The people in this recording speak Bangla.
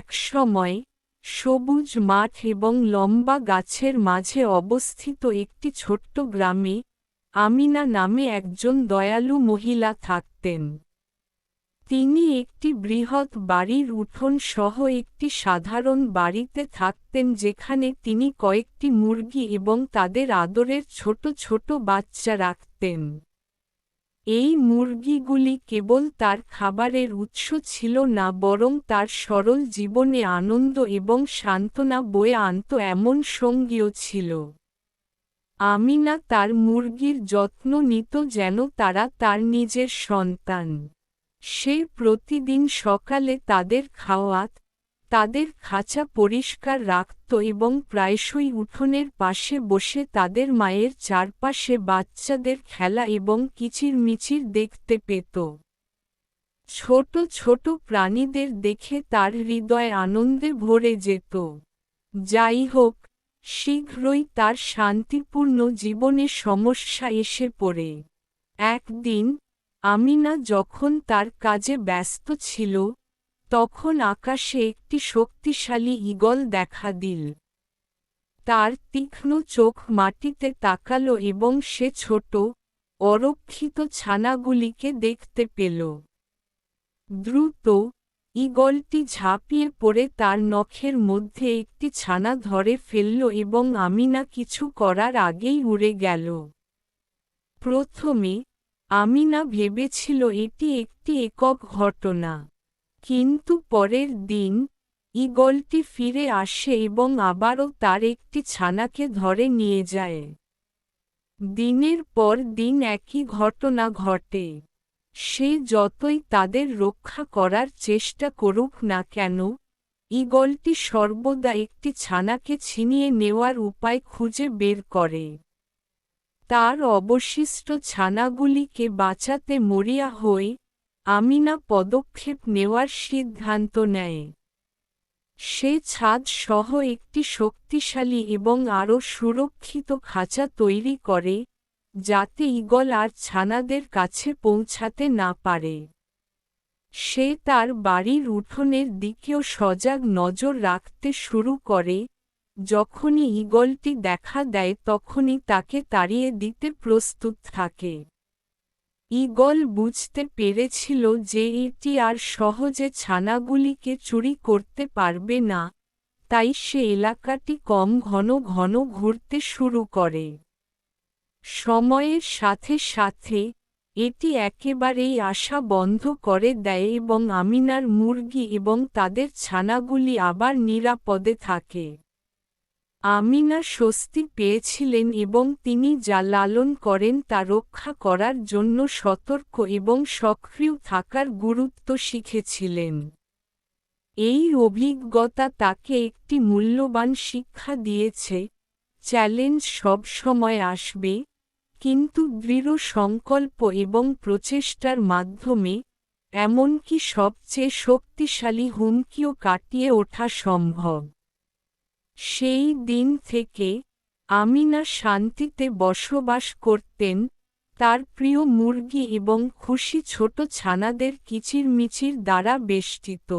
একসময় সবুজ মাঠ এবং লম্বা গাছের মাঝে অবস্থিত একটি ছোট্ট গ্রামে আমিনা নামে একজন দয়ালু মহিলা থাকতেন। তিনি একটি বৃহৎ বাড়ির উঠোন সহ একটি সাধারণ বাড়িতে থাকতেন যেখানে তিনি কয়েকটি মুরগি এবং তাদের আদরের ছোট ছোট বাচ্চা রাখতেন। এই মুরগিগুলি কেবল তার খাবারের উৎস ছিল না, বরং তার সরল জীবনে আনন্দ এবং সান্ত্বনা বয়ে আনত এমন সঙ্গীও ছিল। আমিনা তার মুরগির যত্ন নিত যেন তারা তার নিজের সন্তান। সে প্রতিদিন সকালে তাদের খাওয়াত তাদের খাঁচা পরিষ্কার রাখত এবং প্রায়শই উঠোনের পাশে বসে তাদের মায়ের চারপাশে বাচ্চাদের খেলা এবং কিচিরমিচির দেখতে পেত। ছোট ছোট প্রাণীদের দেখে তার হৃদয় আনন্দে ভরে যেত। যাই হোক, শীঘ্রই তার শান্তিপূর্ণ জীবনে সমস্যা এসে পড়ে। একদিন, আমিনা যখন তার কাজে ব্যস্ত ছিল তখন আকাশে একটি শক্তিশালী ঈগল দেখা দিল। তার তীক্ষ্ণ চোখ মাটিতে তাকালো এবং সে ছোট, অরক্ষিত ছানাগুলিকে দেখতে পেল। দ্রুত ঈগলটি ঝাঁপিয়ে পড়ে তার নখের মধ্যে একটি ছানা ধরে ফেলল এবং আমিনা কিছু করার আগেই উড়ে গেল। প্রথমে আমিনা ভেবেছিল এটি একটি একক ঘটনা। কিন্তু পরের দিন ঈগলটি ফিরে আসে এবং আবারও তার একটি ছানাকে ধরে নিয়ে যায়। দিনের পর দিন একই ঘটনা ঘটে। সে যতই তাদের রক্ষা করার চেষ্টা করুক না কেন ঈগলটি সর্বদা একটি ছানাকে ছিনিয়ে নেওয়ার উপায় খুঁজে বের করে। তার অবশিষ্ট ছানাগুলিকে বাঁচাতে মরিয়া হয়ে আমিনা পদক্ষেপ নেওয়ার সিদ্ধান্ত নেয়। সে ছাদ সহ একটি শক্তিশালী এবং আরও সুরক্ষিত খাঁচা তৈরি করে, যাতে ঈগল আর ছানাদের কাছে পৌঁছাতে না পারে। সে তার বাড়ির উঠোনের দিকেও সজাগ নজর রাখতে শুরু করে, যখনই ঈগলটি দেখা দেয় তখনই তাকে তাড়িয়ে দিতে প্রস্তুত থাকে। ঈগল বুঝতে পেরেছিল যে এটি আর সহজে ছানাগুলিকে চুরি করতে পারবে না, তাই সে এলাকাটি কম ঘন ঘন ঘুরতে শুরু করে। সময়ের সাথে সাথে এটি একেবারেই আশা বন্ধ করে দেয় এবং আমিনার মুরগি এবং তাদের ছানাগুলি আবার নিরাপদে থাকে। আমিনা স্বস্তি পেয়েছিলেন এবং তিনি যা লালন করেন তা রক্ষা করার জন্য সতর্ক এবং সক্রিয় থাকার গুরুত্ব শিখেছিলেন। এই অভিজ্ঞতা তাকে একটি মূল্যবান শিক্ষা দিয়েছে, চ্যালেঞ্জ সব সময় আসবে, কিন্তু দৃঢ় সংকল্প এবং প্রচেষ্টার মাধ্যমে, এমনকি সবচেয়ে শক্তিশালী হুমকিও কাটিয়ে ওঠা সম্ভব। সেই দিন থেকে আমিনা শান্তিতে বসবাস করতেন, তার প্রিয় মুরগি এবং খুশি ছোট ছানাদের কিচিরমিচির দ্বারা বেষ্টিত।